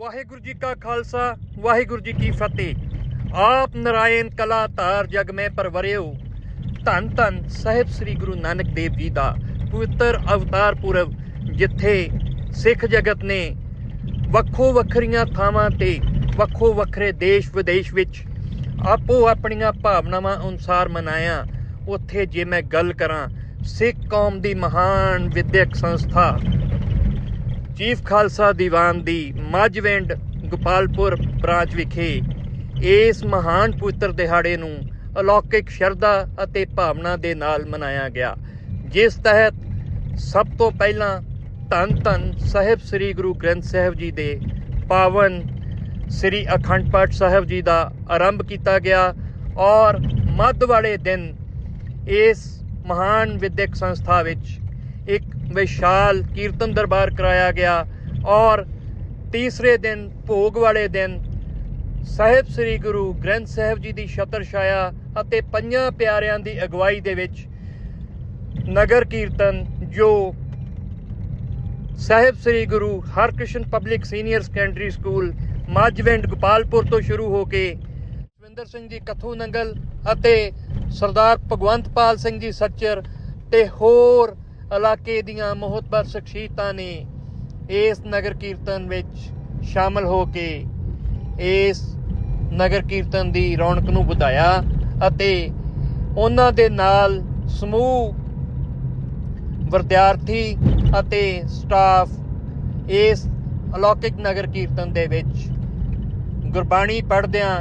ਵਾਹਿਗੁਰੂ ਜੀ ਕਾ ਖਾਲਸਾ, ਵਾਹਿਗੁਰੂ ਜੀ ਕੀ ਫਤਿਹ। ਆਪ ਨਰਾਇਣ ਕਲਾ ਧਾਰ ਜਗ ਮੈਂ ਪਰਵਰਿਓ ਧੰਨ ਧੰਨ ਸਾਹਿਬ ਸ੍ਰੀ ਗੁਰੂ ਨਾਨਕ ਦੇਵ ਜੀ ਦਾ ਪਵਿੱਤਰ ਅਵਤਾਰ ਪੁਰਬ, ਜਿੱਥੇ ਸਿੱਖ ਜਗਤ ਨੇ ਵੱਖੋ ਵੱਖਰੀਆਂ ਥਾਵਾਂ ਤੇ ਵੱਖੋ ਵੱਖਰੇ ਦੇਸ਼ ਵਿਦੇਸ਼ ਵਿੱਚ ਆਪੋ ਆਪਣੀਆਂ ਭਾਵਨਾਵਾਂ ਅਨੁਸਾਰ ਮਨਾਇਆ। ਉੱਥੇ ਜੇ ਮੈਂ ਗੱਲ ਕਰਾਂ, ਸਿੱਖ ਕੌਮ ਦੀ ਮਹਾਨ ਵਿਦਿਅਕ ਸੰਸਥਾ ਚੀਫ ਖਾਲਸਾ ਦੀਵਾਨ ਦੀ ਮੱਝਵਿੰਡ ਗੋਪਾਲਪੁਰ ਬ੍ਰਾਂਚ ਵਿਖੇ ਇਸ ਮਹਾਨ ਪੁੱਤਰ ਦਿਹਾੜੇ ਨੂੰ ਅਲੌਕਿਕ ਸ਼ਰਧਾ ਅਤੇ ਭਾਵਨਾ ਦੇ ਨਾਲ ਮਨਾਇਆ ਗਿਆ, ਜਿਸ ਤਹਿਤ ਸਭ ਤੋਂ ਪਹਿਲਾਂ ਧੰਨ ਧੰਨ ਸਾਹਿਬ ਸ੍ਰੀ ਗੁਰੂ ਗ੍ਰੰਥ ਸਾਹਿਬ ਜੀ ਦੇ ਪਾਵਨ ਸ੍ਰੀ ਅਖੰਡ ਪਾਠ ਸਾਹਿਬ ਜੀ ਦਾ ਆਰੰਭ ਕੀਤਾ ਗਿਆ ਔਰ ਮੱਧ ਵਾਲੇ ਦਿਨ ਇਸ ਮਹਾਨ ਵਿਦਿਅਕ ਸੰਸਥਾ ਵਿੱਚ ਇੱਕ ਵਿਸ਼ਾਲ ਕੀਰਤਨ ਦਰਬਾਰ ਕਰਾਇਆ ਗਿਆ ਔਰ ਤੀਸਰੇ ਦਿਨ ਭੋਗ ਵਾਲੇ ਦਿਨ ਸਾਹਿਬ ਸ੍ਰੀ ਗੁਰੂ ਗ੍ਰੰਥ ਸਾਹਿਬ ਜੀ ਦੀ ਛਤਰ ਛਾਇਆ ਅਤੇ ਪੰਜਾਂ ਪਿਆਰਿਆਂ ਦੀ ਅਗਵਾਈ ਦੇ ਵਿੱਚ ਨਗਰ ਕੀਰਤਨ ਜੋ Sahib Shri Guru Harkrishan public senior secondary school Majhwind Gopalpur ਤੋਂ ਸ਼ੁਰੂ ਹੋ ਕੇ ਸਵਿੰਦਰ ਸਿੰਘ ਜੀ ਕਥੂ ਨੰਗਲ ਅਤੇ ਸਰਦਾਰ ਭਗਵੰਤਪਾਲ ਸਿੰਘ ਜੀ ਸੱਚਰ ਤੇ ਹੋਰ ਇਲਾਕੇ ਦੀਆਂ ਮੋਹਤਬਰ ਸ਼ਖਸੀਅਤਾਂ ਨੇ ਇਸ ਨਗਰ ਕੀਰਤਨ ਵਿੱਚ ਸ਼ਾਮਲ ਹੋ ਕੇ ਇਸ ਨਗਰ ਕੀਰਤਨ ਦੀ ਰੌਣਕ ਨੂੰ ਵਧਾਇਆ ਅਤੇ ਉਹਨਾਂ ਦੇ ਨਾਲ ਸਮੂਹ ਵਿਦਿਆਰਥੀ ਅਤੇ ਸਟਾਫ ਇਸ ਅਲੌਕਿਕ ਨਗਰ ਕੀਰਤਨ ਦੇ ਵਿੱਚ ਗੁਰਬਾਣੀ ਪੜ੍ਹਦਿਆਂ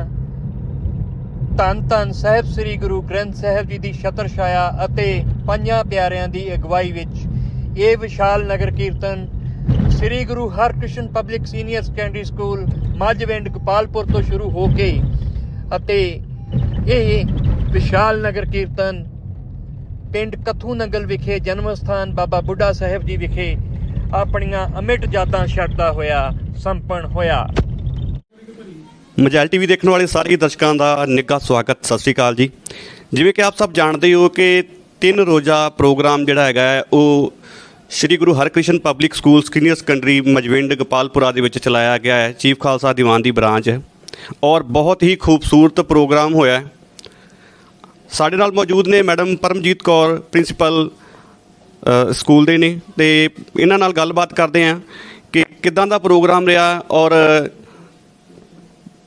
ਧੰਨ ਧੰਨ ਸਾਹਿਬ ਸ੍ਰੀ ਗੁਰੂ ਗ੍ਰੰਥ ਸਾਹਿਬ ਜੀ ਦੀ ਛਤਰ ਛਾਇਆ ਅਤੇ ਪੰਜਾਂ ਪਿਆਰਿਆਂ ਦੀ ਅਗਵਾਈ ਵਿੱਚ ਇਹ ਵਿਸ਼ਾਲ ਨਗਰ ਕੀਰਤਨ Shri Guru Harkrishan public senior secondary school Majhwind Gopalpur ਤੋਂ ਸ਼ੁਰੂ ਹੋ ਕੇ ਅਤੇ ਇਹ ਵਿਸ਼ਾਲ ਨਗਰ ਕੀਰਤਨ ਪਿੰਡ ਕਥੂ ਨੰਗਲ ਵਿਖੇ ਜਨਮ ਸਥਾਨ ਬਾਬਾ ਬੁੱਢਾ ਸਾਹਿਬ ਜੀ ਵਿਖੇ ਆਪਣੀਆਂ ਅਮਿਟ ਜਾਤਾਂ ਛੱਡਦਾ ਹੋਇਆ, ਸੰਪਨ ਹੋਇਆ। ਮਜੈਲ ਟੀਵੀ ਦੇਖਣ ਵਾਲੇ ਸਾਰੇ ਦਰਸ਼ਕਾਂ ਦਾ ਨਿੱਘਾ ਸਵਾਗਤ ਸਤਿ ਸ੍ਰੀ ਅਕਾਲ ਜੀ। ਜਿਵੇਂ ਕਿ ਆਪ ਸਭ ਜਾਣਦੇ ਹੋ ਕਿ ਤਿੰਨ ਰੋਜ਼ਾ ਪ੍ਰੋਗਰਾਮ ਜਿਹੜਾ ਹੈਗਾ ਹੈ, ਉਹ Shri Guru Harkrishan public school senior secondary Majwind Gopalpura ਦੇ ਵਿੱਚ ਚਲਾਇਆ ਗਿਆ ਹੈ। ਚੀਫ ਖਾਲਸਾ ਦੀਵਾਨ ਦੀ ਬ੍ਰਾਂਚ ਹੈ ਔਰ ਬਹੁਤ ਹੀ ਖੂਬਸੂਰਤ ਪ੍ਰੋਗਰਾਮ ਹੋਇਆ ਸਾਡੇ ਨਾਲ ਮੌਜੂਦ ਨੇ madam Paramjit Kaur principal school ਦੇ ਨੇ ਤੇ ਇਹਨਾਂ ਨਾਲ ਗੱਲਬਾਤ ਕਰਦੇ ਹਾਂ ਕਿ ਕਿਦਾਂ ਦਾ ਪ੍ਰੋਗਰਾਮ ਰਿਹਾ ਔਰ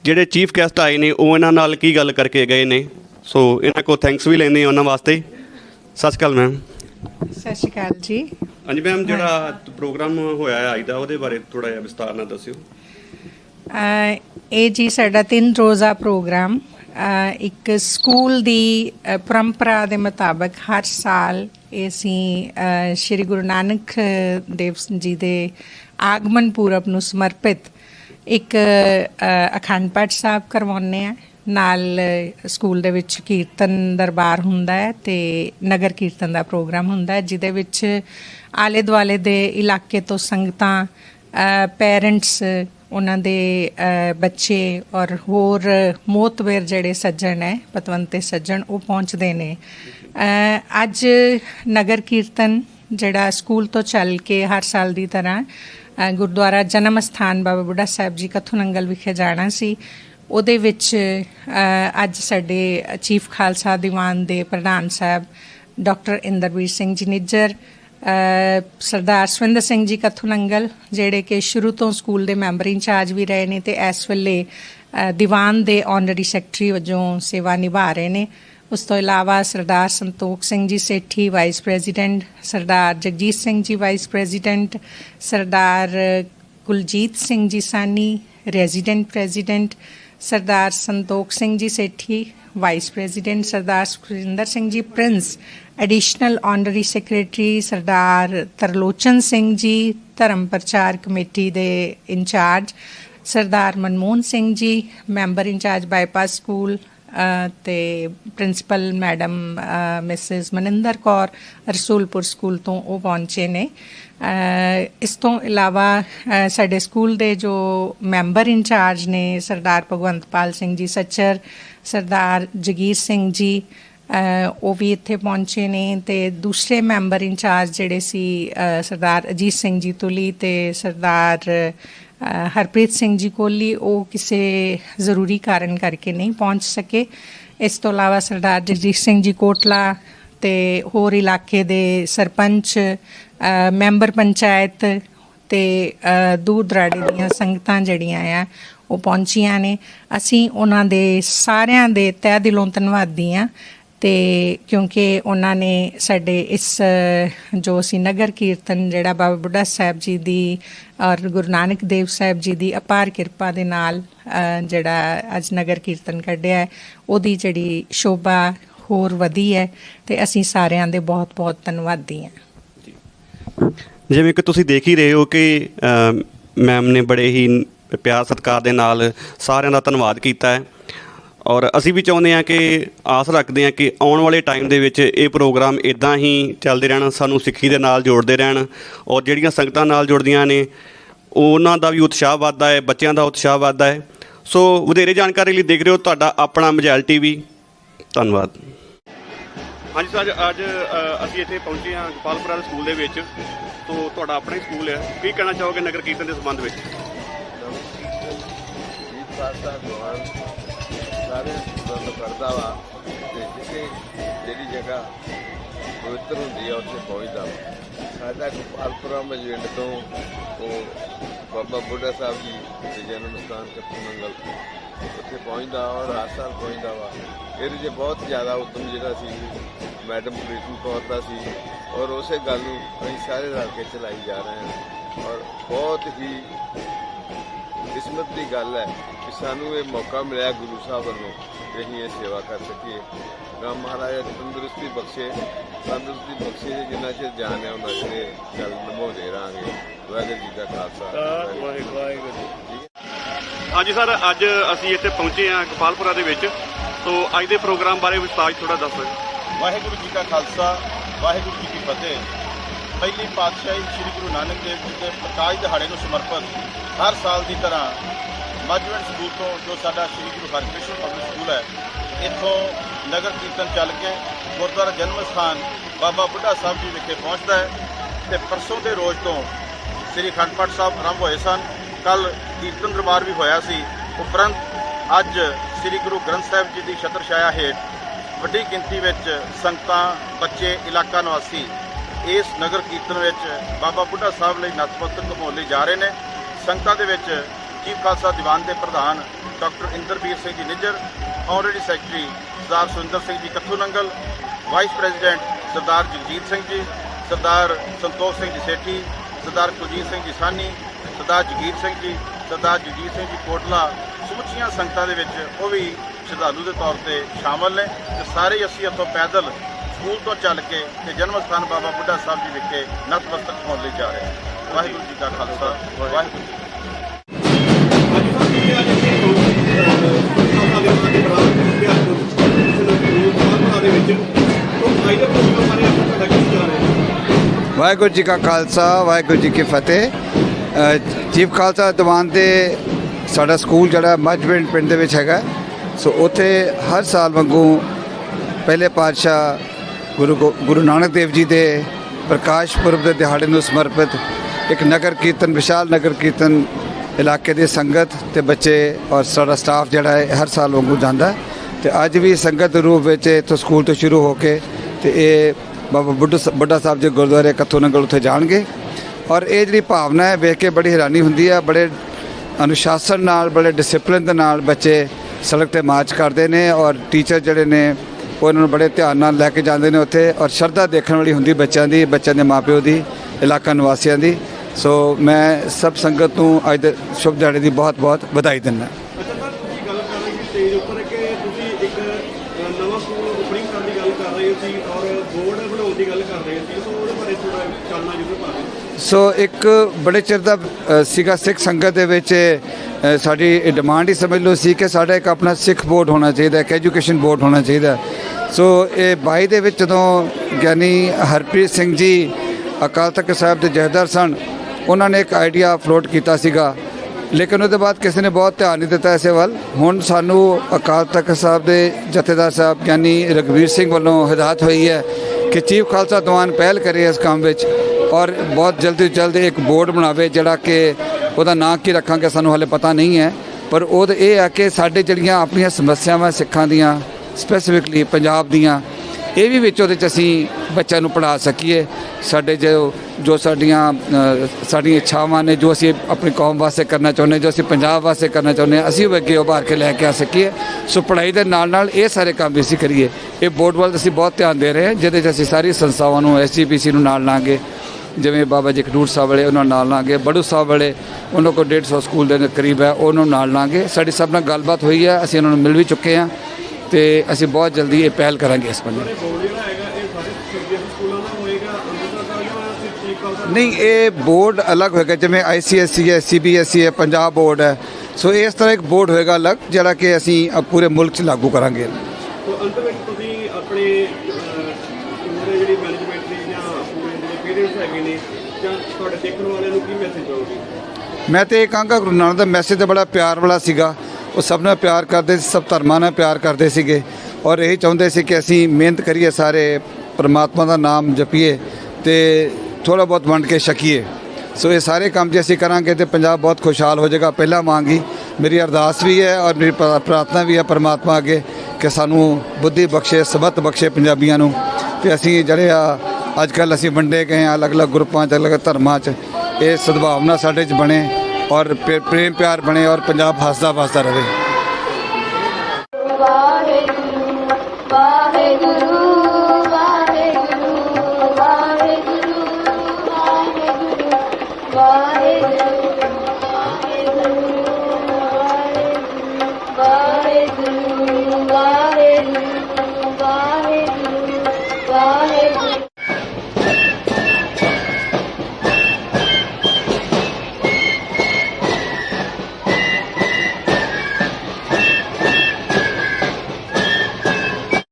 ਜਿਹੜੇ ਚੀਫ ਗੈਸਟ ਆਏ ਨੇ ਉਹ ਇਹਨਾਂ ਨਾਲ ਕੀ ਗੱਲ ਕਰਕੇ ਗਏ ਨੇ? ਸੋ ਇਹਨਾਂ ਕੋ ਥੈਂਕਸ ਵੀ ਲੈਂਦੇ ਉਹਨਾਂ ਵਾਸਤੇ। ਸਤਿ ਸ਼੍ਰੀ ਅਕਾਲ ਮੈਮ ਸਤਿ ਸ਼੍ਰੀ ਅਕਾਲ ਜੀ। ਹਾਂਜੀ ਮੈਮ ਜਿਹੜਾ ਪ੍ਰੋਗਰਾਮ ਹੋਇਆ ਹੈ ਅੱਜ ਦਾ ਉਹਦੇ ਬਾਰੇ ਥੋੜਾ ਜਿਹਾ ਵਿਸਤਾਰ ਨਾਲ ਦੱਸਿਓ। ਇਹ ਜੀ ਸਾਡਾ ਤਿੰਨ ਰੋਜ਼ਾ ਪ੍ਰੋਗਰਾਮ ਇੱਕ ਸਕੂਲ ਦੀ ਪਰੰਪਰਾ ਦੇ ਮੁਤਾਬਕ ਹਰ ਸਾਲ ਇਹ ਅਸੀਂ ਸ਼੍ਰੀ ਗੁਰੂ ਨਾਨਕ ਦੇਵ ਜੀ ਦੇ ਆਗਮਨ ਪੂਰਬ ਨੂੰ ਸਮਰਪਿਤ ਇੱਕ ਅਖੰਡ ਪਾਠ ਸਾਹਿਬ ਕਰਵਾਉਂਦੇ ਆ ਨਾਲ ਸਕੂਲ ਦੇ ਵਿੱਚ ਕੀਰਤਨ ਦਰਬਾਰ ਹੁੰਦਾ ਹੈ ਤੇ ਨਗਰ ਕੀਰਤਨ ਦਾ ਪ੍ਰੋਗਰਾਮ ਹੁੰਦਾ ਹੈ, ਜਿਹਦੇ ਵਿੱਚ ਆਲੇ ਦੁਆਲੇ ਦੇ ਇਲਾਕੇ ਤੋਂ ਸੰਗਤਾਂ ਪੇਰੈਂਟਸ ਉਹਨਾਂ ਦੇ ਬੱਚੇ ਔਰ ਹੋਰ ਮੋਤਬਰ ਜਿਹੜੇ ਸੱਜਣ ਹੈ, ਪਤਵੰਤੇ ਸੱਜਣ, ਉਹ ਪਹੁੰਚਦੇ ਨੇ। ਅੱਜ ਨਗਰ ਕੀਰਤਨ ਜਿਹੜਾ ਸਕੂਲ ਤੋਂ ਚੱਲ ਕੇ ਹਰ ਸਾਲ ਦੀ ਤਰ੍ਹਾਂ ਗੁਰਦੁਆਰਾ ਜਨਮ ਸਥਾਨ ਬਾਬਾ ਬੁੱਢਾ ਸਾਹਿਬ ਜੀ ਕਥੂਨੰਗਲ ਵਿਖੇ ਜਾਣਾ ਸੀ। ਉਹਦੇ ਵਿੱਚ ਅੱਜ ਸਾਡੇ ਚੀਫ ਖਾਲਸਾ ਦੀਵਾਨ ਦੇ ਪ੍ਰਧਾਨ ਸਾਹਿਬ ਡਾਕਟਰ ਇੰਦਰਵੀਰ ਸਿੰਘ ਜੀ ਨਿੱਜਰ ਸਰਦਾਰ ਸਵਿੰਦਰ ਸਿੰਘ ਜੀ ਕਥੂਨੰਗਲ ਜਿਹੜੇ ਕਿ ਸ਼ੁਰੂ ਤੋਂ ਸਕੂਲ ਦੇ ਮੈਂਬਰ ਇੰਚਾਰਜ ਵੀ ਰਹੇ ਨੇ ਤੇ ਇਸ ਵੇਲੇ ਦੀਵਾਨ ਦੇ ਆਨਰਰੀ ਸੈਕਟਰੀ ਵਜੋਂ ਸੇਵਾ ਨਿਭਾ ਰਹੇ ਨੇ। ਉਸ ਤੋਂ ਇਲਾਵਾ Sardar Santokh Singh ji Sethi vice president Sardar Jagjit Singh ji vice president Sardar Kuljit Singh ji ਸਾਨੀ resident president Sardar Santokh Singh ji Sethi vice president Sardar Sukhinder Singh ji prince additional honorary secretary Sardar Tarlochan Singh ji ਧਰਮ ਪ੍ਰਚਾਰ committee ਦੇ incharge Sardar Manmohan Singh ji member incharge bypass school ਅ, ਤੇ principal madam missus Maninder Kaur Rasulpur school ਤੋਂ ਉਹ ਪਹੁੰਚੇ ਨੇ। ਇਸ ਤੋਂ ਇਲਾਵਾ ਸਾਡੇ ਸਕੂਲ ਦੇ ਜੋ ਮੈਂਬਰ ਇੰਚਾਰਜ ਨੇ ਸਰਦਾਰ ਭਗਵੰਤਪਾਲ ਸਿੰਘ ਜੀ, ਸੱਚਰ ਸਰਦਾਰ ਜਗੀਰ ਸਿੰਘ ਜੀ ਉਹ ਵੀ ਇੱਥੇ ਪਹੁੰਚੇ ਨੇ ਤੇ ਦੂਸਰੇ ਮੈਂਬਰ ਇੰਚਾਰਜ ਜਿਹੜੇ ਸੀ ਸਰਦਾਰ ਅਜੀਤ ਸਿੰਘ ਜੀ ਤੁਲੀ ਤੇ ਸਰਦਾਰ ਹਰਪ੍ਰੀਤ ਸਿੰਘ ਜੀ ਕੋਹਲੀ ਉਹ ਕਿਸੇ ਜ਼ਰੂਰੀ ਕਾਰਨ ਕਰਕੇ ਨਹੀਂ ਪਹੁੰਚ ਸਕੇ। ਇਸ ਤੋਂ ਇਲਾਵਾ ਸਰਦਾਰ ਜਗਜੀਤ ਸਿੰਘ ਜੀ ਕੋਟਲਾ ਤੇ ਹੋਰ ਇਲਾਕੇ ਦੇ ਸਰਪੰਚ ਮੈਂਬਰ ਪੰਚਾਇਤ ਤੇ ਦੂਰ ਦਰਾਡੇ ਦੀਆਂ ਸੰਗਤਾਂ ਜਿਹੜੀਆਂ ਆ, ਉਹ ਪਹੁੰਚੀਆਂ ਨੇ। ਅਸੀਂ ਉਹਨਾਂ ਦੇ ਸਾਰਿਆਂ ਦੇ ਤਹਿ ਦਿਲੋਂ ਧੰਨਵਾਦੀ ਆ ਤੇ ਕਿਉਂਕਿ ਉਹਨਾਂ ਨੇ ਸਾਡੇ ਇਸ ਜੋ ਅਸੀਂ ਨਗਰ ਕੀਰਤਨ ਜਿਹੜਾ ਬਾਬਾ ਬੁੱਢਾ ਸਾਹਿਬ ਜੀ ਦੀ ਔਰ ਗੁਰੂ ਨਾਨਕ ਦੇਵ ਸਾਹਿਬ ਜੀ ਦੀ ਅਪਾਰ ਕਿਰਪਾ ਦੇ ਨਾਲ ਜਿਹੜਾ ਅੱਜ ਨਗਰ ਕੀਰਤਨ ਕੱਢਿਆ ਹੈ, ਉਹਦੀ ਜਿਹੜੀ ਸ਼ੋਭਾ ਹੋਰ ਵਧੀ ਹੈ ਤੇ ਅਸੀਂ ਸਾਰਿਆਂ ਦੇ ਬਹੁਤ-ਬਹੁਤ ਧੰਨਵਾਦੀ ਹਾਂ। ਜਿਵੇਂ ਕਿ ਤੁਸੀਂ ਦੇਖ ਹੀ ਰਹੇ ਹੋ ਕਿ ਮੈਮ ਨੇ ਬੜੇ ਹੀ ਪਿਆਰ ਸਤਿਕਾਰ ਦੇ ਨਾਲ ਸਾਰਿਆਂ ਦਾ ਧੰਨਵਾਦ ਕੀਤਾ ਹੈ। ਔਰ ਅਸੀਂ ਵੀ ਚਾਹੁੰਦੇ ਹਾਂ ਕਿ ਆਸ ਰੱਖਦੇ ਹਾਂ ਕਿ ਆਉਣ ਵਾਲੇ ਟਾਈਮ ਦੇ ਵਿੱਚ ਇਹ ਪ੍ਰੋਗਰਾਮ ਇਦਾਂ ਹੀ ਚੱਲਦੇ ਰਹਿਣ ਸਾਨੂੰ ਸਿੱਖੀ ਦੇ ਨਾਲ ਜੋੜਦੇ ਰਹਿਣ ਔਰ ਜਿਹੜੀਆਂ ਸੰਗਤਾਂ ਨਾਲ ਜੁੜਦੀਆਂ ਨੇ ਉਹਨਾਂ ਦਾ ਵੀ ਉਤਸ਼ਾਹ ਵੱਧਦਾ ਹੈ ਬੱਚਿਆਂ ਦਾ ਉਤਸ਼ਾਹ ਵੱਧਦਾ ਹੈ। ਸੋ ਵਧੇਰੇ ਜਾਣਕਾਰੀ ਲਈ ਦੇਖ ਰਹੇ ਹੋ ਤੁਹਾਡਾ ਆਪਣਾ ਮਜੈਲ ਟੀਵੀ। ਧੰਨਵਾਦ। ਹਾਂਜੀ ਸਰ ਅੱਜ ਅਸੀਂ ਇੱਥੇ ਪਹੁੰਚੇ ਹਾਂ ਗੋਪਾਲਪੁਰਾ ਦੇ ਸਕੂਲ ਦੇ ਵਿੱਚ। ਤੋਂ ਤੁਹਾਡਾ ਆਪਣਾ ਹੀ ਸਕੂਲ ਹੈ। ਕੀ ਕਹਿਣਾ ਚਾਹੋਗੇ ਨਗਰ ਕੀਰਤਨ ਦੇ ਸੰਬੰਧ ਵਿੱਚ? ਪਾਸਾ ਭਗਵਾਨ ਸਾਰੇ ਬੰਦ ਕਰਦਾ ਵਾ ਤੇ ਜਿੱਥੇ ਜਿਹੜੀ ਜਗ੍ਹਾ ਪਵਿੱਤਰ ਹੁੰਦੀ ਆ, ਉੱਥੇ ਪਹੁੰਚਦਾ ਵਾ। ਸਾਡਾ ਗੋਪਾਲਪੁਰਾ ਮਜਵਿੰਡ ਤੋਂ ਉਹ ਬਾਬਾ ਬੁੱਢਾ ਸਾਹਿਬ ਜੀ ਦੇ ਜਨਮ ਸਥਾਨ ਕੱਪੂ ਮੰਗਲ ਉੱਥੇ ਪਹੁੰਚਦਾ ਔਰ ਹਰ ਸਾਲ ਪਹੁੰਚਦਾ ਵਾ। ਇਹਦੇ 'ਚ ਬਹੁਤ ਜ਼ਿਆਦਾ ਉਦਮ ਜਿਹੜਾ ਸੀ, ਮੈਡਮ ਪ੍ਰੀਤਮ ਕੌਰ ਦਾ ਸੀ ਔਰ ਉਸੇ ਗੱਲ ਨੂੰ ਅਸੀਂ ਸਾਰੇ ਰਲ ਕੇ ਚਲਾਈ ਜਾ ਰਹੇ ਹਾਂ ਔਰ ਬਹੁਤ ਹੀ ਕਿਸਮਤ ਦੀ ਗੱਲ ਹੈ ਕਿ ਸਾਨੂੰ ਇਹ ਮੌਕਾ ਮਿਲਿਆ ਗੁਰੂ ਸਾਹਿਬ ਵੱਲੋਂ ਕਿ ਅਸੀਂ ਇਹ ਸੇਵਾ ਕਰ ਸਕੀਏ। ਰਾਮ ਮਹਾਰਾਜ ਤੰਦਰੁਸਤੀ ਬਖਸ਼ੇ। ਤੰਦਰੁਸਤੀ ਬਖਸ਼ੇ ਜਿੰਨਾ ਚਿਰ ਜਾਣ ਹੈ ਉਹਨਾਂ ਚਿਰ ਗੱਲ ਨਿਭਾਉਂਦੇ ਰਹਾਂਗੇ। ਵਾਹਿਗੁਰੂ ਜੀ ਦਾ ਖਾਲਸਾ। ਵਾਹਿਗੁਰੂ ਹਾਂਜੀ ਸਰ ਅੱਜ ਅਸੀਂ ਇੱਥੇ ਪਹੁੰਚੇ ਹਾਂ ਗੋਪਾਲਪੁਰਾ ਦੇ ਵਿੱਚ। ਸੋ ਅੱਜ ਦੇ ਪ੍ਰੋਗਰਾਮ ਬਾਰੇ ਵਿਸਤਾਰ ਥੋੜਾ ਦੱਸੋ ਵਾਹਿਗੁਰੂ ਜੀ ਕਾ ਖਾਲਸਾ ਵਾਹਿਗੁਰੂ ਜੀ ਕੀ ਫਤਿਹ। ਪਹਿਲੀ ਪਾਤਸ਼ਾਹੀ ਸ੍ਰੀ ਗੁਰੂ ਨਾਨਕ ਦੇਵ ਜੀ ਦੇ ਪ੍ਰਕਾਸ਼ ਦਿਹਾੜੇ ਨੂੰ ਸਮਰਪਿਤ ਹਰ ਸਾਲ ਦੀ ਤਰ੍ਹਾਂ ਮਜਵਿੰਡ ਸਕੂਲ ਤੋਂ ਜੋ ਸਾਡਾ ਸ੍ਰੀ ਗੁਰੂ ਹਰਕ੍ਰਿਸ਼ਨ ਪਬਲਿਕ ਸਕੂਲ ਹੈ, ਇੱਥੋਂ ਨਗਰ ਕੀਰਤਨ ਚੱਲ ਕੇ ਗੁਰਦੁਆਰਾ ਜਨਮ ਸਥਾਨ ਬਾਬਾ ਬੁੱਢਾ ਸਾਹਿਬ ਜੀ ਵਿਖੇ ਪਹੁੰਚਦਾ ਹੈ ਤੇ ਪਰਸੋਂ ਦੇ ਰੋਜ਼ ਤੋਂ ਸ੍ਰੀ ਅਖੰਡ ਪਾਠ ਸਾਹਿਬ ਆਰੰਭ ਹੋਏ ਸਨ। ਕੱਲ ਕੀਰਤਨ ਦਰਬਾਰ ਵੀ ਹੋਇਆ ਸੀ। ਉਪਰੰਤ ਅੱਜ ਸ੍ਰੀ ਗੁਰੂ ਗ੍ਰੰਥ ਸਾਹਿਬ ਜੀ ਦੀ ਛਤਰ ਛਾਇਆ ਹੇਠ ਵੱਡੀ ਗਿਣਤੀ ਵਿੱਚ ਸੰਗਤਾਂ, ਬੱਚੇ, ਇਲਾਕਾ ਨਿਵਾਸੀ ਇਸ ਨਗਰ ਕੀਰਤਨ ਵਿੱਚ ਬਾਬਾ ਬੁੱਢਾ ਸਾਹਿਬ ਲਈ ਨਤਮਸਤਕ ਹੋਣ ਲਈ ਜਾ ਰਹੇ ਨੇ। ਸੰਗਤਾਂ ਦੇ ਵਿੱਚ ਚੀਫ ਖਾਲਸਾ ਦੀਵਾਨ ਦੇ ਪ੍ਰਧਾਨ doctor Inderbir Singh ji Nijjar honorary secretary Sardar Surinder Singh ji Kathu Nangal, vice president Sardar Jagjit Singh ji, Sardar Santokh Singh ji Sethi, ਸਰਦਾਰ ਕੁਲਜੀਤ ਸਿੰਘ ਜੀ ਸਾਨੀ, ਸਰਦਾਰ ਜਗੀਰ ਸਿੰਘ ਜੀ, ਸਰਦਾਰ ਜਗਜੀਤ ਸਿੰਘ ਜੀ ਕੋਟਲਾ, ਸਮੁੱਚੀਆਂ ਸੰਗਤਾਂ ਦੇ ਵਿੱਚ ਉਹ ਵੀ ਸ਼ਰਧਾਲੂ ਦੇ ਤੌਰ ਤੇ ਸ਼ਾਮਲ ਨੇ ਤੇ ਸਾਰੇ ਅਸੀਂ ਇੱਥੋਂ ਪੈਦਲ ਸਕੂਲ ਤੋਂ ਚੱਲ ਕੇ ਤੇ ਜਨਮ ਸਥਾਨ ਬਾਬਾ ਬੁੱਢਾ ਸਾਹਿਬ ਜੀ ਵਿਖੇ ਨਤਮਸਤਕ ਹੋਣ ਲਈ ਜਾ ਰਹੇ ਹਾਂ। ਵਾਹਿਗੁਰੂ ਜੀ ਕਾ ਖਾਲਸਾ, ਵਾਹਿਗੁਰੂ ਜੀ ਕੀ ਫਤਿਹ। ਵਾਹਿਗੁਰੂ ਜੀ ਕਾ ਖਾਲਸਾ, ਵਾਹਿਗੁਰੂ ਜੀ ਕੀ ਫਤਿਹ। ਚੀਫ ਖਾਲਸਾ ਦੀਵਾਨ ਦੇ ਸਾਡਾ ਸਕੂਲ ਜਿਹੜਾ ਮੱਝਵਿੰਡ ਪਿੰਡ ਦੇ ਵਿੱਚ ਹੈਗਾ। ਸੋ ਉੱਥੇ ਹਰ ਸਾਲ ਵਾਂਗੂ ਪਹਿਲੇ ਪਾਤਸ਼ਾਹ ਗੁਰੂ ਗੋ- ਗੁਰੂ ਨਾਨਕ ਦੇਵ ਜੀ ਦੇ ਪ੍ਰਕਾਸ਼ ਪੁਰਬ ਦੇ ਦਿਹਾੜੇ ਨੂੰ ਸਮਰਪਿਤ ਇੱਕ ਨਗਰ ਕੀਰਤਨ, ਵਿਸ਼ਾਲ ਨਗਰ ਕੀਰਤਨ ਇਲਾਕੇ ਦੀ ਸੰਗਤ ਤੇ ਬੱਚੇ ਔਰ ਸਾਡਾ ਸਟਾਫ ਜਿਹੜਾ ਹੈ ਹਰ ਸਾਲ ਵਾਂਗੂ ਜਾਂਦਾ ਹੈ। ਤੇ ਅੱਜ ਵੀ ਸੰਗਤ ਦੇ ਰੂਪ ਵਿੱਚ ਇੱਥੋਂ ਸਕੂਲ ਤੋਂ ਸ਼ੁਰੂ ਹੋ ਕੇ ਤੇ ਇਹ ਬਾਬਾ ਬੁੱਢਾ ਸ- ਬੁੱਢਾ ਸਾਹਿਬ ਦੇ ਗੁਰਦੁਆਰੇ ਕੱਥੋਂ ਨੰਗਲ ਉੱਥੇ ਜਾਣਗੇ। ਔਰ ਇਹ ਜਿਹੜੀ ਭਾਵਨਾ ਹੈ, ਵੇਖ ਕੇ ਬੜੀ ਹੈਰਾਨੀ ਹੁੰਦੀ ਹੈ, ਬੜੇ ਅਨੁਸ਼ਾਸਨ ਨਾਲ, ਬੜੇ ਡਿਸਪਲਿਨ ਦੇ ਨਾਲ ਬੱਚੇ ਸੜਕ ਤੇ ਮਾਰਚ ਕਰਦੇ ਨੇ ਔਰ ਟੀਚਰ ਜਿਹੜੇ ਨੇ ਉਹ ਇਹਨਾਂ ਨੂੰ ਬੜੇ ਧਿਆਨ ਨਾਲ ਲੈ ਕੇ ਜਾਂਦੇ ਨੇ ਉੱਥੇ ਔਰ ਸ਼ਰਧਾ ਦੇਖਣ ਵਾਲੀ ਹੁੰਦੀ ਬੱਚਿਆਂ ਦੀ ਬੱਚਿਆਂ ਦੇ ਮਾਪਿਓ ਦੀ ਇਲਾਕਾ ਨਿਵਾਸੀਆਂ ਦੀ। ਸੋ ਮੈਂ ਸਭ ਸੰਗਤ ਨੂੰ ਅੱਜ ਦੇ ਸ਼ੁਭ ਦਿਹਾੜੇ ਦੀ ਬਹੁਤ ਬਹੁਤ ਵਧਾਈ ਦਿੰਦਾ। ਸੋ ਇੱਕ ਬੜੇ ਚਿਰ ਦਾ ਅ, ਸੀਗਾ ਸਿੱਖ ਸੰਗਤ ਦੇ ਵਿੱਚ ਸਾਡੀ ਡਿਮਾਂਡ ਹੀ ਸਮਝ ਲਓ ਸੀ ਕਿ ਸਾਡਾ ਇੱਕ ਆਪਣਾ ਸਿੱਖ ਬੋਰਡ ਹੋਣਾ ਚਾਹੀਦਾ ਇੱਕ ਐਜੂਕੇਸ਼ਨ ਬੋਰਡ ਹੋਣਾ ਚਾਹੀਦਾ। ਸੋ ਇਹ 22 ਦੇ ਵਿੱਚ ਜਦੋਂ ਗਿਆਨੀ ਹਰਪ੍ਰੀਤ ਸਿੰਘ ਜੀ ਅਕਾਲ ਤਖਤ ਸਾਹਿਬ ਦੇ ਜਹੇਦਾਰ ਸਨ, ਉਹਨਾਂ ਨੇ ਇੱਕ ਆਈਡੀਆ ਫਲੋਟ ਕੀਤਾ ਸੀਗਾ। ਲੇਕਿਨ ਉਹਦੇ ਬਾਅਦ ਕਿਸੇ ਨੇ ਬਹੁਤ ਧਿਆਨ ਨਹੀਂ ਦਿੱਤਾ ਇਸੇ ਵੱਲ। ਹੁਣ ਸਾਨੂੰ ਅਕਾਲ ਤਖਤ ਸਾਹਿਬ ਦੇ ਜਥੇਦਾਰ ਸਾਹਿਬ ਗਿਆਨੀ ਰਗਵੀਰ ਸਿੰਘ ਵੱਲੋਂ ਹਦਾਇਤ ਹੋਈ ਹੈ ਕਿ ਚੀਫ ਖਾਲਸਾ ਦੀਵਾਨ ਪਹਿਲ ਕਰੇ ਇਸ ਕੰਮ ਵਿੱਚ ਔਰ ਬਹੁਤ ਜਲਦੀ ਤੋਂ ਜਲਦੀ ਇੱਕ ਬੋਰਡ ਬਣਾਵੇ, ਜਿਹੜਾ ਕਿ ਉਹਦਾ ਨਾਂ ਕੀ ਰੱਖਾਂਗੇ ਸਾਨੂੰ ਹਾਲੇ ਪਤਾ ਨਹੀਂ ਹੈ। ਪਰ ਉਹ ਤਾਂ ਇਹ ਆ ਕਿ ਸਾਡੇ ਜਿਹੜੀਆਂ ਆਪਣੀਆਂ ਸਮੱਸਿਆਵਾਂ ਸਿੱਖਾਂ ਦੀਆਂ ਸਪੈਸੀਫਿਕਲੀ ਪੰਜਾਬ ਦੀਆਂ, ਇਹ ਵੀ ਵਿੱਚ ਉਹਦੇ ਚ ਅਸੀਂ ਬੱਚਿਆਂ ਨੂੰ ਪੜ੍ਹਾ ਸਕੀਏ। ਸਾਡੇ ਜੋ ਜੋ ਸਾਡੀਆਂ ਸਾਡੀਆਂ ਇੱਛਾਵਾਂ ਨੇ, ਜੋ ਅਸੀਂ ਆਪਣੀ ਕੌਮ ਵਾਸਤੇ ਕਰਨਾ ਚਾਹੁੰਦੇ, ਜੋ ਅਸੀਂ ਪੰਜਾਬ ਵਾਸਤੇ ਕਰਨਾ ਚਾਹੁੰਦੇ ਹਾਂ, ਅਸੀਂ ਉਹ ਅੱਗੇ ਉਭਾਰ ਕੇ ਲੈ ਕੇ ਆ ਸਕੀਏ। ਸੋ ਪੜ੍ਹਾਈ ਦੇ ਨਾਲ ਨਾਲ ਇਹ ਸਾਰੇ ਕੰਮ ਵੀ ਅਸੀਂ ਕਰੀਏ। ਇਹ ਬੋਰਡ ਵੱਲ ਅਸੀਂ ਬਹੁਤ ਧਿਆਨ ਦੇ ਰਹੇ ਹਾਂ, ਜਿਹਦੇ 'ਚ ਅਸੀਂ ਸਾਰੀ ਸੰਸਥਾਵਾਂ ਨੂੰ ਐਸਜੀਪੀਸੀ ਨੂੰ ਨਾਲ ਲਾਂਗੇ। ਜਿਵੇਂ ਬਾਬਾ ਜੀ ਖਡੂਰ ਸਾਹਿਬ ਵਾਲੇ, ਉਹਨਾਂ ਨੂੰ ਨਾਲ ਲਾਂਗੇ। ਬੜੂ ਸਾਹਿਬ ਵਾਲੇ, ਉਹਨਾਂ ਕੋਲ 150 ਸਕੂਲ ਦੇ ਕਰੀਬ ਹੈ, ਉਹਨਾਂ ਨੂੰ ਨਾਲ ਲਾਂਗੇ। ਸਾਡੀ ਸਭ ਨਾਲ ਗੱਲਬਾਤ ਹੋਈ ਹੈ, ਅਸੀਂ ਉਹਨਾਂ ਨੂੰ ਮਿਲ ਵੀ ਚੁੱਕੇ ਹਾਂ। ਤੇ ਅਸੀਂ ਬਹੁਤ ਜਲਦੀ ਇਹ ਪਹਿਲ ਕਰਾਂਗੇ ਇਸ ਬੰਦੇ ਜਿਹੜਾ ਨਹੀਂ ਇਹ ਬੋਰਡ ਅਲੱਗ ਹੋਏਗਾ ਜਿਵੇਂ ਆਈਸੀਐਸਸੀ ਹੈ ਸੀਬੀਐਸਈ ਹੈ ਪੰਜਾਬ ਬੋਰਡ ਹੈ। ਸੋ ਇਸ ਤਰ੍ਹਾਂ ਇੱਕ ਬੋਰਡ ਹੋਏਗਾ ਅਲੱਗ ਜਿਹੜਾ ਕਿ ਅਸੀਂ ਪੂਰੇ ਮੁਲਕ 'ਚ ਲਾਗੂ ਕਰਾਂਗੇ। ਤੋ ਅੰਤ ਵਿੱਚ ਤੁਸੀਂ ਆਪਣੇ ਦੇ ਜਿਹੜੀ ਮੈਨੇਜਮੈਂਟ ਨੇ ਜਾਂ ਪੂਰੇ ਜਿਹੜੇ ਪੇਰੈਂਟਸ ਹੈਗੇ ਨੇ ਜਾਂ ਤੁਹਾਡੇ ਦੇਖਣ ਵਾਲਿਆਂ ਨੂੰ ਕੀ ਮੈਸੇਜ ਦਿਓਗੇ? ਮੈਂ ਤੇ ਇਹ ਕਹਾਂਗਾ ਗੁਰੂ ਨਾਨਕ ਦਾ ਮੈਸੇਜ ਤਾਂ ਬੜਾ ਪਿਆਰ ਵਾਲਾ ਸੀਗਾ। ਉਹ ਸਭ ਨਾਲ ਪਿਆਰ ਕਰਦੇ ਸੀ, ਸਭ ਧਰਮਾਂ ਨਾਲ ਪਿਆਰ ਕਰਦੇ ਸੀਗੇ ਔਰ ਇਹ ਚਾਹੁੰਦੇ ਸੀ ਕਿ ਅਸੀਂ ਮਿਹਨਤ ਕਰੀਏ, ਸਾਰੇ ਪਰਮਾਤਮਾ ਦਾ ਨਾਮ ਜਪੀਏ ਤੇ ਥੋੜਾ ਬਹੁਤ ਵੰਡ ਕੇ ਛਕੀਏ। ਸੋ ਇਹ ਸਾਰੇ ਕੰਮ ਜੇ ਅਸੀਂ ਕਰਾਂਗੇ ਤੇ ਪੰਜਾਬ ਬਹੁਤ ਖੁਸ਼ਹਾਲ ਹੋ ਜਾਏਗਾ। ਪਹਿਲਾਂ ਮੰਗੀ ਮੇਰੀ ਅਰਦਾਸ ਵੀ ਹੈ ਔਰ ਮੇਰੀ ਪ੍ਰਾ- ਪ੍ਰਾਰਥਨਾ ਵੀ ਹੈ ਪਰਮਾਤਮਾ ਅੱਗੇ ਕਿ ਸਾਨੂੰ ਬੁੱਧੀ ਬਖਸ਼ੇ ਸਮਤ ਬਖਸ਼ੇ ਪੰਜਾਬੀਆਂ ਨੂੰ ਤੇ ਅਸੀਂ ਜਿਹੜੇ ਆ, ਅੱਜ ਕੱਲ ਅਸੀਂ ਵੰਡੇ ਗਏ ਆ ਅਲੱਗ-ਅਲੱਗ ਗਰੁੱਪਾਂ 'ਚ ਅਲੱਗ ਧਰਮਾਂ 'ਚ, ਇਹ ਸਦਭਾਵਨਾ ਸਾਡੇ 'ਚ ਬਣੇ। और प्रेम प्यार बने और पंजाब हंसदा बसदा रहे ਵਾਹਿਗੁਰੂ ਵਾਹਿਗੁਰੂ ਵਾਹਿਗੁਰੂ